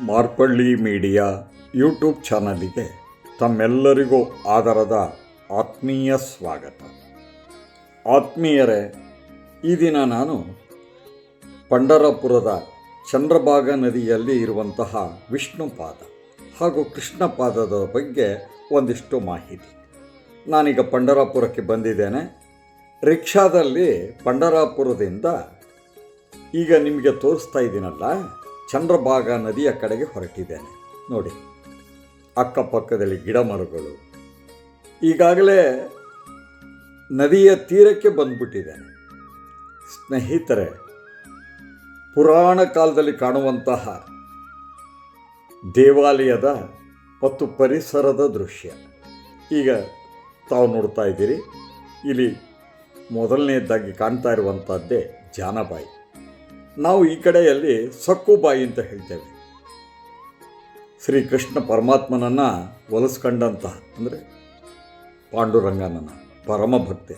Marpalli media YouTube ಚಾನಲಿಗೆ ತಮ್ಮೆಲ್ಲರಿಗೂ ಆದರದ ಆತ್ಮೀಯ ಸ್ವಾಗತ. ಆತ್ಮೀಯರೇ, ಈ ದಿನ ನಾನು ಪಂಡರಪುರದ ಚಂದ್ರಭಾಗ ನದಿಯಲ್ಲಿ ಇರುವಂತಹ ವಿಷ್ಣುಪಾದ ಹಾಗೂ ಕೃಷ್ಣಪಾದದ ಬಗ್ಗೆ ಒಂದಿಷ್ಟು ಮಾಹಿತಿ. ನಾನೀಗ ಪಂಡರಾಪುರಕ್ಕೆ ಬಂದಿದ್ದೇನೆ. ರಿಕ್ಷಾದಲ್ಲಿ ಪಂಡರಾಪುರದಿಂದ ಈಗ ನಿಮಗೆ ತೋರಿಸ್ತಾ ಇದ್ದೀನಲ್ಲ ಚಂದ್ರಭಾಗ ನದಿಯ ಕಡೆಗೆ ಹೊರಟಿದ್ದೇನೆ. ನೋಡಿ, ಅಕ್ಕಪಕ್ಕದಲ್ಲಿ ಗಿಡ ಮರಗಳು ಈಗಾಗಲೇ ನದಿಯ ತೀರಕ್ಕೆ ಬಂದ್ಬಿಟ್ಟಿದ್ದೇನೆ. ಸ್ನೇಹಿತರೆ, ಪುರಾಣ ಕಾಲದಲ್ಲಿ ಕಾಣುವಂತಹ ದೇವಾಲಯದ ಮತ್ತು ಪರಿಸರದ ದೃಶ್ಯ. ಈಗ ತಾವು ನೋಡ್ತಾ ಇದ್ದೀರಿ. ಇಲ್ಲಿ ಮೊದಲನೇದಾಗಿ ಕಾಣ್ತಾ ಇರುವಂಥದ್ದೇ ಜಾನಬಾಯಿ. ನಾವು ಈ ಕಡೆಯಲ್ಲಿ ಸಕ್ಕುಬಾಯಿ ಅಂತ ಹೇಳ್ತೇವೆ. ಶ್ರೀಕೃಷ್ಣ ಪರಮಾತ್ಮನನ್ನು ಒಲಿಸ್ಕೊಂಡಂತಹ, ಅಂದರೆ ಪಾಂಡುರಂಗನನ್ನು, ಪರಮ ಭಕ್ತೆ.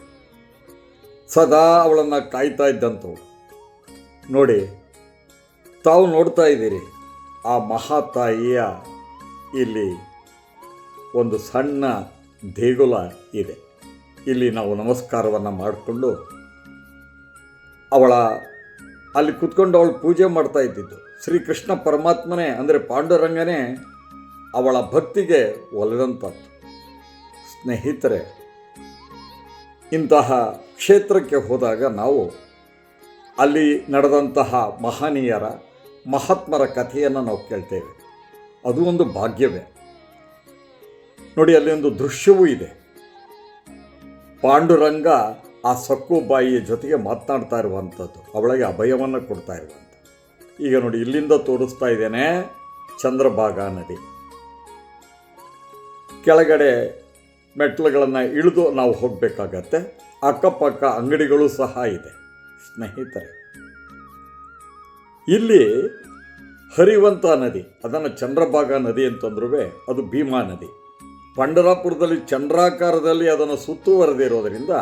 ಸದಾ ಅವಳನ್ನು ಕಾಯ್ತಾ ಇದ್ದಂಥವು ನೋಡಿ, ತಾವು ನೋಡ್ತಾ ಇದ್ದೀರಿ, ಆ ಮಹಾತಾಯಿಯ ಇಲ್ಲಿ ಒಂದು ಸಣ್ಣ ದೇಗುಲ ಇದೆ. ಇಲ್ಲಿ ನಾವು ನಮಸ್ಕಾರವನ್ನು ಮಾಡಿಕೊಂಡು ಅವಳ ಅಲ್ಲಿ ಕುತ್ಕೊಂಡು ಅವಳು ಪೂಜೆ ಮಾಡ್ತಾ ಇದ್ದಿದ್ದು. ಶ್ರೀಕೃಷ್ಣ ಪರಮಾತ್ಮನೇ, ಅಂದರೆ ಪಾಂಡುರಂಗನೇ, ಅವಳ ಭಕ್ತಿಗೆ ಒಲಿದಂಥದ್ದು. ಸ್ನೇಹಿತರೆ, ಇಂತಹ ಕ್ಷೇತ್ರಕ್ಕೆ ಹೋದಾಗ ನಾವು ಅಲ್ಲಿ ನಡೆದಂತಹ ಮಹನೀಯರ, ಮಹಾತ್ಮರ ಕಥೆಯನ್ನು ನಾವು ಕೇಳ್ತೇವೆ. ಅದು ಒಂದು ಭಾಗ್ಯವೇ. ನೋಡಿ, ಅಲ್ಲಿ ಒಂದು ದೃಶ್ಯವೂ ಇದೆ. ಪಾಂಡುರಂಗ ಆ ಸಕ್ಕು ಬಾಯಿಯ ಜೊತೆಗೆ ಮಾತನಾಡ್ತಾ ಇರುವಂಥದ್ದು. ಅವಳಿಗೆ ಅಭಯವನ್ನು ಕೊಡ್ತಾ ಇರುವಂಥ ಈಗ ನೋಡಿ, ಇಲ್ಲಿಂದ ತೋರಿಸ್ತಾ ಇದ್ದೇನೆ ಚಂದ್ರಭಾಗ ನದಿ. ಕೆಳಗಡೆ ಮೆಟ್ಲುಗಳನ್ನು ಇಳಿದು ನಾವು ಹೋಗಬೇಕಾಗತ್ತೆ. ಅಕ್ಕಪಕ್ಕ ಅಂಗಡಿಗಳು ಸಹ ಇದೆ, ಸ್ನೇಹಿತರೆ. ಇಲ್ಲಿ ಹರಿವಂತ ನದಿ, ಅದನ್ನು ಚಂದ್ರಭಾಗ ನದಿ ಅಂತಂದ್ರೂ ಅದು ಭೀಮಾ ನದಿ. ಪಂಡರಾಪುರದಲ್ಲಿ ಚಂದ್ರಾಕಾರದಲ್ಲಿ ಅದನ್ನು ಸುತ್ತುವರೆದಿರೋದರಿಂದ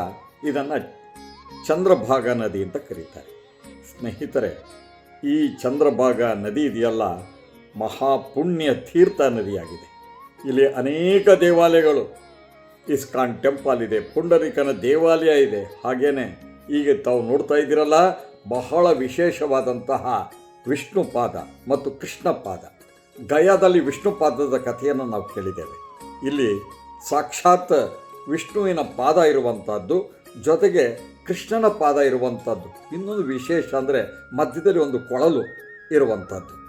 ಇದನ್ನು ಚಂದ್ರಭಾಗ ನದಿ ಅಂತ ಕರೀತಾರೆ. ಸ್ನೇಹಿತರೆ, ಈ ಚಂದ್ರಭಾಗ ನದಿ ಇದೆಯಲ್ಲ, ಮಹಾಪುಣ್ಯ ತೀರ್ಥ ನದಿಯಾಗಿದೆ. ಇಲ್ಲಿ ಅನೇಕ ದೇವಾಲಯಗಳು. ಇಸ್ಕಾನ್ ಟೆಂಪಲ್ ಇದೆ, ಪುಂಡರಿಕನ ದೇವಾಲಯ ಇದೆ. ಹಾಗೇನೆ, ಈಗ ತಾವು ನೋಡ್ತಾ ಇದ್ದೀರಲ್ಲ, ಬಹಳ ವಿಶೇಷವಾದಂತಹ ವಿಷ್ಣುಪಾದ ಮತ್ತು ಕೃಷ್ಣಪಾದ. ಗಯಾದಲ್ಲಿ ವಿಷ್ಣುಪಾದದ ಕಥೆಯನ್ನು ನಾವು ಕೇಳಿದ್ದೇವೆ. ಇಲ್ಲಿ ಸಾಕ್ಷಾತ್ ವಿಷ್ಣುವಿನ ಪಾದ ಇರುವಂಥದ್ದು ಜೊತೆಗೆ ಕೃಷ್ಣನ ಪಾದ ಇರುವಂಥದ್ದು. ಇನ್ನೊಂದು ವಿಶೇಷ ಅಂದರೆ ಮಧ್ಯದಲ್ಲಿ ಒಂದು ಕೊಳಲು ಇರುವಂಥದ್ದು.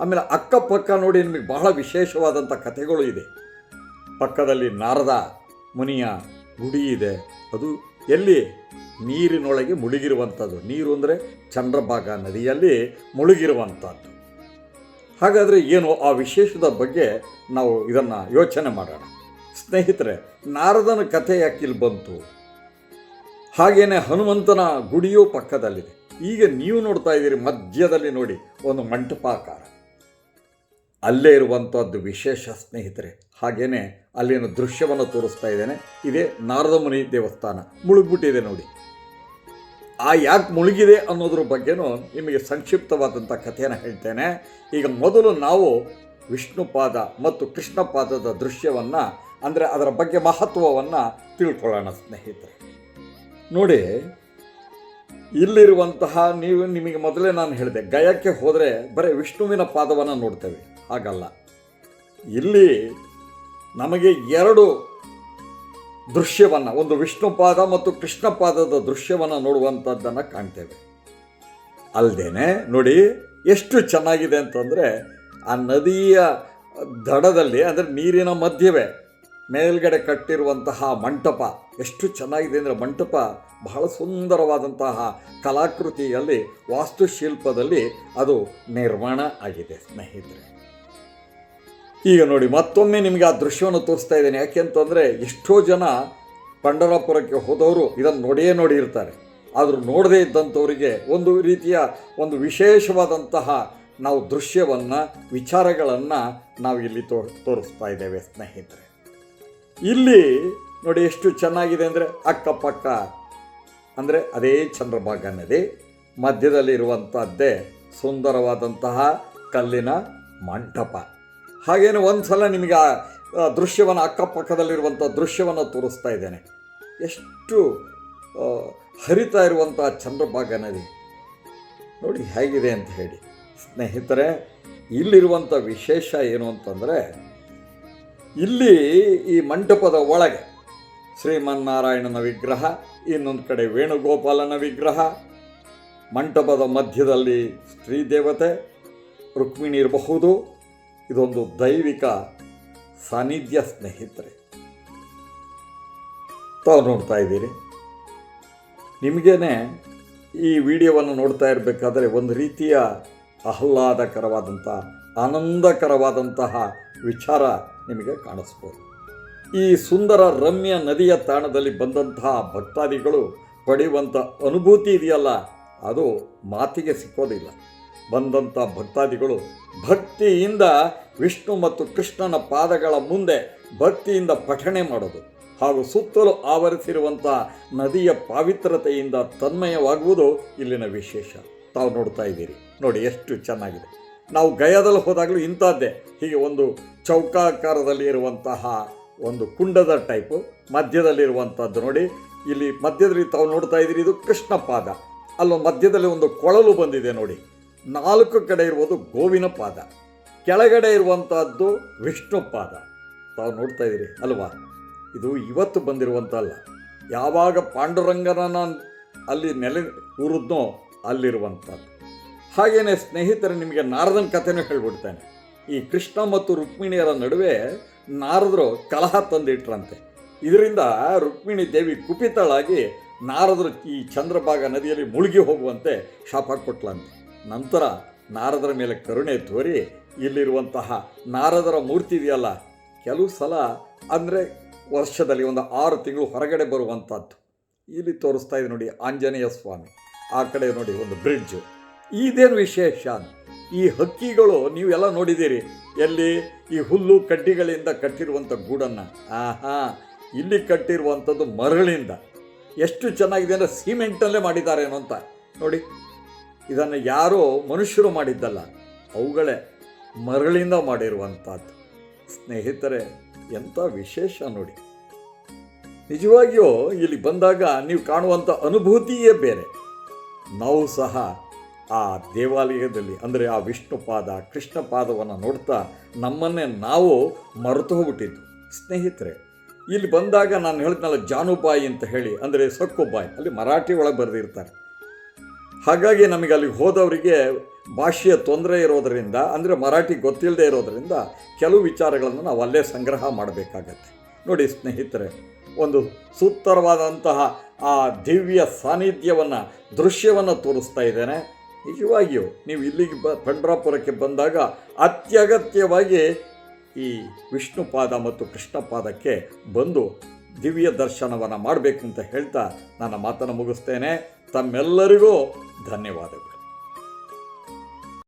ಆಮೇಲೆ ಅಕ್ಕಪಕ್ಕ ನೋಡಿ ನಿಮಗೆ ಬಹಳ ವಿಶೇಷವಾದಂಥ ಕಥೆಗಳು ಇದೆ. ಪಕ್ಕದಲ್ಲಿ ನಾರದ ಮುನಿಯ ಗುಡಿ ಇದೆ. ಅದು ಎಲ್ಲಿ? ನೀರಿನೊಳಗೆ ಮುಳುಗಿರುವಂಥದ್ದು. ನೀರು ಅಂದರೆ ಚಂದ್ರಭಾಗ ನದಿಯಲ್ಲಿ ಮುಳುಗಿರುವಂಥದ್ದು. ಹಾಗಾದರೆ ಏನು ಆ ವಿಶೇಷದ ಬಗ್ಗೆ ನಾವು ಇದನ್ನು ಯೋಚನೆ ಮಾಡೋಣ. ಸ್ನೇಹಿತರೆ, ನಾರದನ ಕಥೆ ಯಾಕೆ ಇಲ್ಲಿ ಬಂತು? ಹಾಗೇನೆ ಹನುಮಂತನ ಗುಡಿಯೂ ಪಕ್ಕದಲ್ಲಿದೆ. ಈಗ ನೀವು ನೋಡ್ತಾ ಇದ್ದೀರಿ, ಮಧ್ಯದಲ್ಲಿ ನೋಡಿ, ಒಂದು ಮಂಟಪಾಕಾರ. ಅಲ್ಲೇ ಇರುವಂಥದ್ದು ವಿಶೇಷ ಸ್ನೇಹಿತರೆ, ಹಾಗೇನೆ ಅಲ್ಲಿನ ದೃಶ್ಯವನ್ನು ತೋರಿಸ್ತಾ ಇದ್ದೇನೆ. ಇದೇ ನಾರದ ಮುನಿ ದೇವಸ್ಥಾನ, ಮುಳುಗ್ಬಿಟ್ಟಿದೆ ನೋಡಿ. ಆ ಯಾಕೆ ಮುಳುಗಿದೆ ಅನ್ನೋದ್ರ ಬಗ್ಗೆನೂ ನಿಮಗೆ ಸಂಕ್ಷಿಪ್ತವಾದಂಥ ಕಥೆಯನ್ನು ಹೇಳ್ತೇನೆ. ಈಗ ಮೊದಲು ನಾವು ವಿಷ್ಣುಪಾದ ಮತ್ತು ಕೃಷ್ಣಪಾದದ ದೃಶ್ಯವನ್ನು, ಅಂದರೆ ಅದರ ಬಗ್ಗೆ ಮಹತ್ವವನ್ನು ತಿಳ್ಕೊಳ್ಳೋಣ ಸ್ನೇಹಿತರೆ. ನೋಡಿ, ಇಲ್ಲಿರುವಂತಹ ನೀವು ನಿಮಗೆ ಮೊದಲೇ ನಾನು ಹೇಳಿದೆ, ಗಯಕ್ಕೆ ಹೋದರೆ ಬರೀ ವಿಷ್ಣುವಿನ ಪಾದವನ್ನು ನೋಡ್ತೇವೆ. ಹಾಗಲ್ಲ. ಇಲ್ಲಿ ನಮಗೆ ಎರಡು ದೃಶ್ಯವನ್ನು, ಒಂದು ವಿಷ್ಣುಪಾದ ಮತ್ತು ಕೃಷ್ಣಪಾದದ ದೃಶ್ಯವನ್ನು ನೋಡುವಂಥದ್ದನ್ನು ಕಾಣ್ತೇವೆ. ಅಲ್ಲದೇ ನೋಡಿ, ಎಷ್ಟು ಚೆನ್ನಾಗಿದೆ ಅಂತಂದರೆ, ಆ ನದಿಯ ದಡದಲ್ಲಿ, ಅಂದರೆ ನೀರಿನ ಮಧ್ಯವೇ, ಮೇಲ್ಗಡೆ ಕಟ್ಟಿರುವಂತಹ ಮಂಟಪ ಎಷ್ಟು ಚೆನ್ನಾಗಿದೆ ಅಂದರೆ ಮಂಟಪ ಬಹಳ ಸುಂದರವಾದಂತಹ ಕಲಾಕೃತಿಯಲ್ಲಿ, ವಾಸ್ತುಶಿಲ್ಪದಲ್ಲಿ ಅದು ನಿರ್ಮಾಣ ಆಗಿದೆ ಸ್ನೇಹಿತರೆ. ಈಗ ನೋಡಿ, ಮತ್ತೊಮ್ಮೆ ನಿಮಗೆ ಆ ದೃಶ್ಯವನ್ನು ತೋರಿಸ್ತಾ ಇದ್ದೇನೆ. ಯಾಕೆಂತಂದರೆ ಎಷ್ಟೋ ಜನ ಪಂಡರಾಪುರಕ್ಕೆ ಹೋದವರು ಇದನ್ನು ನೋಡಿಯೇ ನೋಡಿರ್ತಾರೆ ಆದರೂ ನೋಡದೇ ಇದ್ದಂಥವರಿಗೆ ಒಂದು ರೀತಿಯ ಒಂದು ವಿಶೇಷವಾದಂತಹ ನಾವು ದೃಶ್ಯವನ್ನು, ವಿಚಾರಗಳನ್ನು ನಾವು ಇಲ್ಲಿ ತೋ ತೋರಿಸ್ತಾ ಇದ್ದೇವೆ ಸ್ನೇಹಿತರೆ. ಇಲ್ಲಿ ನೋಡಿ ಎಷ್ಟು ಚೆನ್ನಾಗಿದೆ ಅಂದರೆ ಅಕ್ಕಪಕ್ಕ. ಅಂದರೆ ಅದೇ ಚಂದ್ರಭಾಗ ನದಿ ಮಧ್ಯದಲ್ಲಿರುವಂಥದ್ದೇ ಸುಂದರವಾದಂತಹ ಕಲ್ಲಿನ ಮಂಟಪ. ಹಾಗೇನು ಒಂದು ಸಲ ನಿಮಗೆ ಆ ದೃಶ್ಯವನ್ನು ಅಕ್ಕಪಕ್ಕದಲ್ಲಿರುವಂಥ ದೃಶ್ಯವನ್ನು ತೋರಿಸ್ತಾ ಇದ್ದೇನೆ. ಎಷ್ಟು ಹರಿತಾ ಇರುವಂಥ ಚಂದ್ರಭಾಗ ನದಿ. ನೋಡಿ ಹೇಗಿದೆ ಅಂತ ಹೇಳಿ. ಸ್ನೇಹಿತರೆ ಇಲ್ಲಿರುವಂಥ ವಿಶೇಷ ಏನು ಅಂತಂದರೆ, ಇಲ್ಲಿ ಈ ಮಂಟಪದ ಒಳಗೆ ಶ್ರೀಮನ್ನಾರಾಯಣನ ವಿಗ್ರಹ, ಇನ್ನೊಂದು ಕಡೆ ವೇಣುಗೋಪಾಲನ ವಿಗ್ರಹ. ಮಂಟಪದ ಮಧ್ಯದಲ್ಲಿ ಸ್ತ್ರೀದೇವತೆ ರುಕ್ಮಿಣಿ ಇರಬಹುದು. ಇದೊಂದು ದೈವಿಕ ಸಾನ್ನಿಧ್ಯ ಸ್ನೇಹಿತರೆ. ತಾವು ನೋಡ್ತಾ ಇದ್ದೀರಿ. ನಿಮಗೇನೆ ಈ ವಿಡಿಯೋವನ್ನು ನೋಡ್ತಾ ಇರಬೇಕಾದ್ರೆ ಒಂದು ರೀತಿಯ ಆಹ್ಲಾದಕರವಾದಂಥ ಆನಂದಕರವಾದಂತಹ ವಿಚಾರ ನಿಮಗೆ ಕಾಣಿಸ್ಬೋದು. ಈ ಸುಂದರ ರಮ್ಯ ನದಿಯ ತಾಣದಲ್ಲಿ ಬಂದಂತಹ ಭಕ್ತಾದಿಗಳು ಪಡೆಯುವಂಥ ಅನುಭೂತಿ ಇದೆಯಲ್ಲ, ಅದು ಮಾತಿಗೆ ಸಿಕ್ಕೋದಿಲ್ಲ. ಬಂದಂಥ ಭಕ್ತಾದಿಗಳು ಭಕ್ತಿಯಿಂದ ವಿಷ್ಣು ಮತ್ತು ಕೃಷ್ಣನ ಪಾದಗಳ ಮುಂದೆ ಭಕ್ತಿಯಿಂದ ಪಠಣೆ ಮಾಡೋದು ಹಾಗೂ ಸುತ್ತಲೂ ಆವರಿಸಿರುವಂಥ ನದಿಯ ಪಾವಿತ್ರತೆಯಿಂದ ತನ್ಮಯವಾಗುವುದು ಇಲ್ಲಿನ ವಿಶೇಷ. ತಾವು ನೋಡ್ತಾ ಇದ್ದೀರಿ. ನೋಡಿ ಎಷ್ಟು ಚೆನ್ನಾಗಿದೆ. ನಾವು ಗಯಾದಲ್ಲಿ ಹೋದಾಗಲೂ ಇಂಥದ್ದೇ, ಹೀಗೆ ಒಂದು ಚೌಕಾಕಾರದಲ್ಲಿ ಇರುವಂತಹ ಒಂದು ಕುಂಡದ ಟೈಪು ಮಧ್ಯದಲ್ಲಿರುವಂಥದ್ದು ನೋಡಿ. ಇಲ್ಲಿ ಮಧ್ಯದಲ್ಲಿ ತಾವು ನೋಡ್ತಾ ಇದ್ದೀರಿ, ಇದು ಕೃಷ್ಣ ಪಾದ. ಅಲ್ಲೊಂದು ಮಧ್ಯದಲ್ಲಿ ಒಂದು ಕೊಳಲು ಬಂದಿದೆ ನೋಡಿ. ನಾಲ್ಕು ಕಡೆ ಇರುವುದು ಗೋವಿನ ಪಾದ. ಕೆಳಗಡೆ ಇರುವಂಥದ್ದು ವಿಷ್ಣು ಪಾದ. ತಾವು ನೋಡ್ತಾ ಇದ್ದೀರಿ, ಅಲ್ವಾ? ಇದು ಇವತ್ತು ಬಂದಿರುವಂಥ ಅಲ್ಲ ಯಾವಾಗ ಪಾಂಡುರಂಗನ ಅಲ್ಲಿ ನೆಲೆ ಉರಿದ್ನೋ ಅಲ್ಲಿರುವಂಥದ್ದು ಹಾಗೆಯೇ ಸ್ನೇಹಿತರೆ, ನಿಮಗೆ ನಾರದನ ಕಥೆನೂ ಹೇಳ್ಬಿಡ್ತೇನೆ. ಈ ಕೃಷ್ಣ ಮತ್ತು ರುಕ್ಮಿಣಿಯರ ನಡುವೆ ನಾರದರು ಕಲಹ ತಂದಿಟ್ರಂತೆ. ಇದರಿಂದ ರುಕ್ಮಿಣಿ ದೇವಿ ಕುಪಿತಳಾಗಿ ನಾರದರು ಈ ಚಂದ್ರಭಾಗ ನದಿಯಲ್ಲಿ ಮುಳುಗಿ ಹೋಗುವಂತೆ ಶಾಪ ಕೊಟ್ಲಂತೆ. ನಂತರ ನಾರದರ ಮೇಲೆ ಕರುಣೆ ತೋರಿ ಇಲ್ಲಿರುವಂತಹ ನಾರದರ ಮೂರ್ತಿ ಇದೆಯಲ್ಲ, ಕೆಲವು ಸಲ ಅಂದರೆ ವರ್ಷದಲ್ಲಿ ಒಂದು ಆರು ತಿಂಗಳು ಹೊರಗಡೆ ಬರುವಂಥದ್ದು ಇಲ್ಲಿ ತೋರಿಸ್ತಾ ಇದೆ ನೋಡಿ ಆಂಜನೇಯ ಸ್ವಾಮಿ, ಆ ಕಡೆ ನೋಡಿ ಒಂದು ಬ್ರಿಡ್ಜು. ಇದೇನು ವಿಶೇಷ? ಈ ಹಕ್ಕಿಗಳು ನೀವೆಲ್ಲ ನೋಡಿದ್ದೀರಿ. ಎಲ್ಲಿ ಈ ಹುಲ್ಲು ಕಡ್ಡಿಗಳಿಂದ ಕಟ್ಟಿರುವಂಥ ಗೂಡನ್ನು? ಆಹಾ, ಇಲ್ಲಿ ಕಟ್ಟಿರುವಂಥದ್ದು ಮರಳಿಂದ. ಎಷ್ಟು ಚೆನ್ನಾಗಿದೆ ಅಂದರೆ ಸಿಮೆಂಟಲ್ಲೇ ಮಾಡಿದ್ದಾರೇನೋ ಅಂತ. ನೋಡಿ, ಇದನ್ನು ಯಾರೋ ಮನುಷ್ಯರು ಮಾಡಿದ್ದಲ್ಲ, ಅವುಗಳೇ ಮರಳಿಂದ ಮಾಡಿರುವಂಥದ್ದು. ಸ್ನೇಹಿತರೆ, ಎಂಥ ವಿಶೇಷ ನೋಡಿ. ನಿಜವಾಗಿಯೂ ಇಲ್ಲಿ ಬಂದಾಗ ನೀವು ಕಾಣುವಂಥ ಅನುಭೂತಿಯೇ ಬೇರೆ. ನಾವು ಸಹ ಆ ದೇವಾಲಯದಲ್ಲಿ, ಅಂದರೆ ಆ ವಿಷ್ಣು ಪಾದ ಕೃಷ್ಣ ನೋಡ್ತಾ ನಮ್ಮನ್ನೇ ನಾವು ಮರೆತು ಹೋಗ್ಬಿಟ್ಟಿದ್ದು. ಸ್ನೇಹಿತರೆ, ಇಲ್ಲಿ ಬಂದಾಗ ನಾನು ಹೇಳಿದ್ನಲ್ಲ ಜಾನುಬಾಯಿ ಅಂತ ಹೇಳಿ, ಅಂದರೆ ಸೊಕ್ಕುಬಾಯಿ ಅಲ್ಲಿ ಮರಾಠಿ ಒಳಗೆ ಬರೆದಿರ್ತಾರೆ. ಹಾಗಾಗಿ ನಮಗೆ ಅಲ್ಲಿ ಹೋದವರಿಗೆ ಭಾಷೆಯ ತೊಂದರೆ ಇರೋದರಿಂದ, ಅಂದರೆ ಮರಾಠಿ ಗೊತ್ತಿಲ್ಲದೆ ಇರೋದರಿಂದ ಕೆಲವು ವಿಚಾರಗಳನ್ನು ನಾವು ಅಲ್ಲೇ ಸಂಗ್ರಹ ಮಾಡಬೇಕಾಗತ್ತೆ. ನೋಡಿ ಸ್ನೇಹಿತರೆ, ಒಂದು ಸುತ್ತರವಾದಂತಹ ಆ ದಿವ್ಯ ಸಾನ್ನಿಧ್ಯವನ್ನು, ದೃಶ್ಯವನ್ನು ತೋರಿಸ್ತಾ ಇದ್ದೇನೆ. ನಿಜವಾಗಿಯೂ ನೀವು ಇಲ್ಲಿಗೆ ಬ ಪಂಡ್ರಾಪುರಕ್ಕೆ ಬಂದಾಗ ಅತ್ಯಗತ್ಯವಾಗಿ ಈ ವಿಷ್ಣುಪಾದ ಮತ್ತು ಕೃಷ್ಣಪಾದಕ್ಕೆ ಬಂದು ದಿವ್ಯ ದರ್ಶನವನ್ನು ಮಾಡಬೇಕು ಅಂತ ಹೇಳ್ತಾ ನನ್ನ ಮಾತನ್ನು ಮುಗಿಸ್ತೇನೆ. ತಮ್ಮೆಲ್ಲರಿಗೂ ಧನ್ಯವಾದಗಳು.